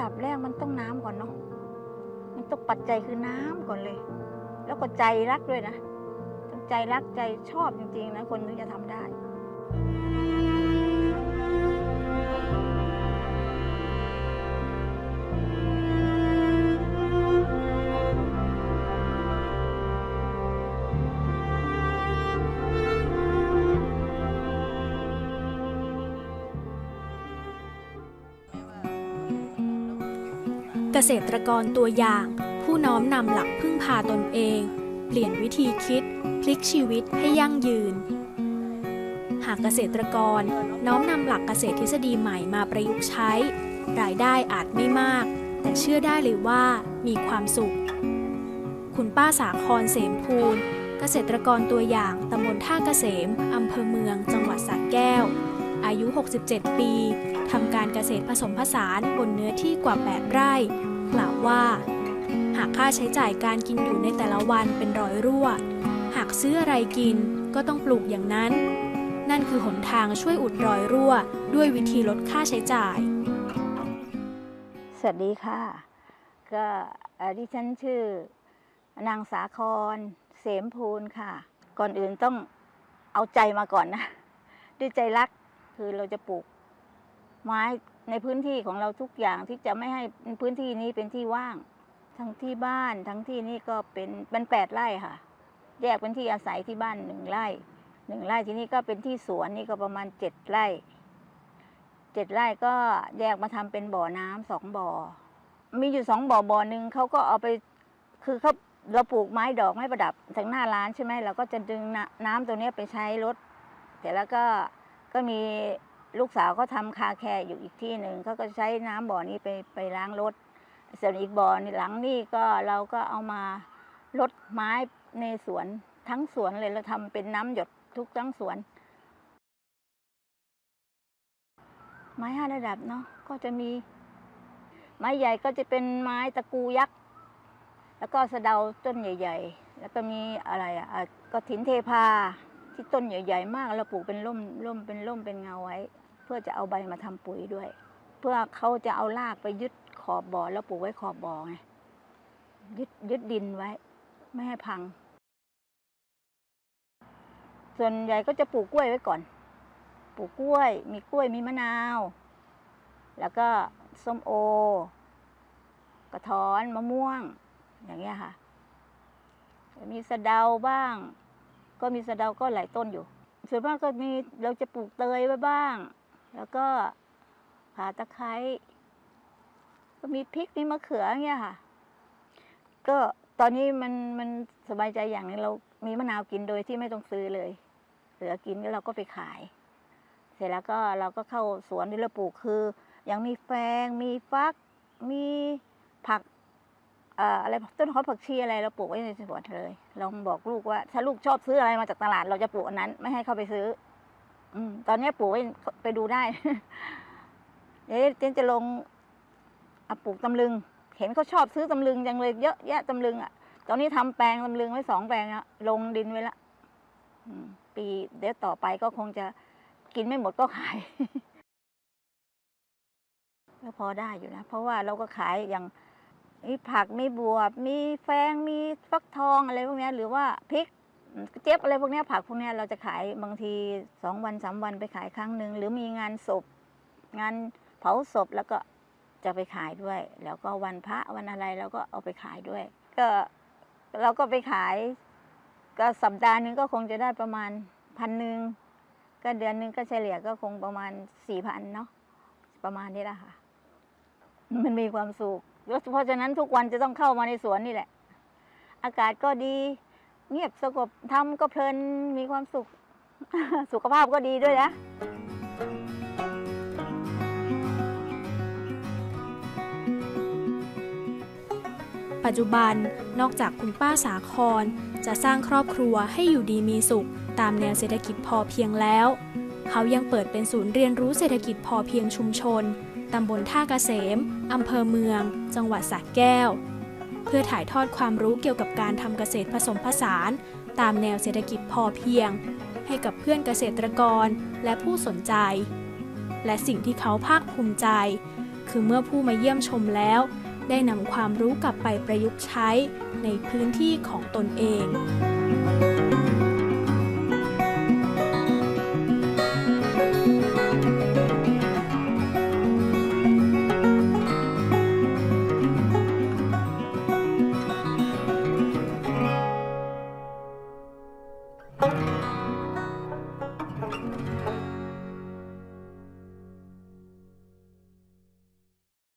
ดับแรกมันต้องน้ำก่อนเนาะ มันต้องปัจจัยคือน้ำก่อนเลย แล้วก็ใจรักด้วยนะ ใจรักใจชอบจริงๆนะคนถึงจะทำได้ ษตรกรตัวอย่าง ผู้น้อมนำหลักพึ่งพาตนเอง เปลี่ยนวิธีคิด พลิกชีวิตให้ยั่งยืน หากเกษตรกรน้อมนำหลักเกษตรทฤษฎีใหม่มาประยุกต์ใช้ รายได้อาจไม่มาก แต่เชื่อได้เลยว่ามีความสุข คุณป้าสาครเสมพูนเกษตรกรตัวอย่างตำบลท่าเกษมอำเภอเมือง จังหวัดสระแก้ว อายุ 67 ปีทำการเกษตรผสมผสานบนเนื้อที่กว่า 8 ไร่ กล่าวว่า หากค่าใช้จ่ายการกินอยู่ในแต่ละวันเป็นร้อยรั่ว หากซื้ออะไรกินก็ต้องปลูกอย่างนั้น นั่นคือหนทางช่วยอุดรอยรั่ว ด้วยวิธีลดค่าใช้จ่าย สวัสดีค่ะ ก็ดิฉันชื่อนางสาคร เสมพูนค่ะ ก่อนอื่นต้องเอาใจมาก่อนนะ ด้วยใจรักคือเราจะปลูกไม้ ในพื้นที่ของเราทุกอย่างที่จะไม่ให้พื้นที่นี้เป็นที่ว่าง ทั้งที่บ้านทั้งที่นี่ก็เป็นเป็นแปดไร่ค่ะ แยกเป็นที่อาศัยที่บ้านหนึ่งไร่หนึ่งไร่ที่นี่ก็เป็นที่สวนนี่ก็ประมาณเจ็ดไร่เจ็ดไร่ก็แยกมาทำเป็นบ่อน้ำสองบ่อ มีอยู่สองบ่อบ่อหนึ่งเขาก็เอาไปคือเขาเราปลูกไม้ดอกไม้ประดับทางหน้าร้านใช่ไหมเราก็จะดึงน้ำน้ำตัวเนี้ไปใช้รถแต่แล้วก็ก็มี ลูกสาวเขาทำคาแคร์อยู่อีกที่หนึ่งเขาก็ใช้น้ำบ่อนี้ไปไปล้างรถส่วนอีกบ่อนี่หลังนี่ก็เราก็เอามาลดไม้ในสวนทั้งสวนเลยเราทำเป็นน้ำหยดทุกทั้งสวน ไม้ห้าระดับเนาะก็จะมี ไม้ใหญ่ก็จะเป็นไม้ตะกูยักษ์แล้วก็สะเดาต้นใหญ่ ๆ แล้วก็มีอะไรอะก็ถินเทพาที่ต้นใหญ่ ๆ มากเราปลูกเป็นร่มร่มเป็นร่มเป็นเงาไว้ พื่อจะเอาใบมาทำปุ๋ยด้วย เพื่อเขาจะเอารากไปยึดขอบบ่อแล้วปลูกไว้ขอบบ่อไงยึดยึดดินไว้ ไม่ให้พัง ส่วนใหญ่ก็จะปลูกกล้วยไว้ก่อน ปลูกกล้วย มีกล้วยมีมะนาว แล้วก็ส้มโอ กระท้อนมะม่วง อย่างเงี้ยค่ะ มีสะเดาบ้าง ก็มีสะเดาก็หลายต้นอยู่ ส่วนมากก็มีเราจะปลูกเตยไว้บ้าง แล้วก็ผ่าตะไคร้ก็มีพริกมีมะเขือเงี้ยค่ะ ก็ตอนนี้มันมันสบายใจอย่างนึงเรามีมะนาวกินโดยที่ไม่ต้องซื้อเลย เหลือกินก็เราก็ไปขาย เสร็จแล้วก็เราก็เข้าสวนที่เราปลูกคือย่างมีแฟง มีฟัก มีผักอะไรต้นหอมผักชีอะไรเราปลูกไว้ในสวนเลยลองบอกลูกว่าถ้าลูกชอบซื้ออะไรมาจากตลาด เราจะปลูกอันนั้น ไม่ให้เข้าไปซื้อ อืมตอนนี้ปลูกไว้ไปดูได้ เดี๋ยวเจนจะลงอะปลูกตำลึง เห็นเขาชอบซื้อตำลึงจังเลยเยอะแยะตำลึงอะ ตอนนี้ทำแปลงตำลึงไว้สองแปลงอะลงดินไว้ละปีเดี๋ยวต่อไปก็คงจะกินไม่หมดก็ขายก็พอได้อยู่นะ เพราะว่าเราก็ขายอย่างมีผักมีบวบ มีแฟงมีฟักทองอะไรพวกนี้หรือว่าพริก เจี๊ยบอะไรพวกนี้ผักพวกนี้เราจะขายบางทีสองวันสามวันไปขายครั้งหนึ่งหรือมีงานศพ งานเผาศพแล้วก็จะไปขายด้วย แล้วก็วันพระวันอะไรเราก็เอาไปขายด้วย ก็เราก็ไปขาย ก็สัปดาห์หนึงก็คงจะได้ประมาณพันหนึ่งก็เดือนหนึงก็เฉลี่ยก็คงประมาณสี่พันเนาะประมาณนี้แหละค่ะ มันมีความสุขแล้วเพราะฉะนั้นทุกวันจะต้องเข้ามาในสวนนี่แหละ อากาศก็ดี เงียบสงบทำก็เพลินมีความสุข สุขภาพก็ดีด้วยนะปัจจุบันนอกจากคุณป้าสาคร จะสร้างครอบครัวให้อยู่ดีมีสุข ตามแนวเศรษฐกิจพอเพียงแล้ว เขายังเปิดเป็นศูนย์เรียนรู้เศรษฐกิจพอเพียงชุมชน ตำบลท่าเกษม อำเภอเมือง จังหวัดสระแก้ว เพื่อถ่ายทอดความรู้เกี่ยวกับการทำเกษตรผสมผสาน ตามแนวเศรษฐกิจพอเพียง ให้กับเพื่อนเกษตรกรและผู้สนใจ และสิ่งที่เขาภาคภูมิใจ คือเมื่อผู้มาเยี่ยมชมแล้ว ได้นำความรู้กลับไปประยุกต์ใช้ในพื้นที่ของตนเอง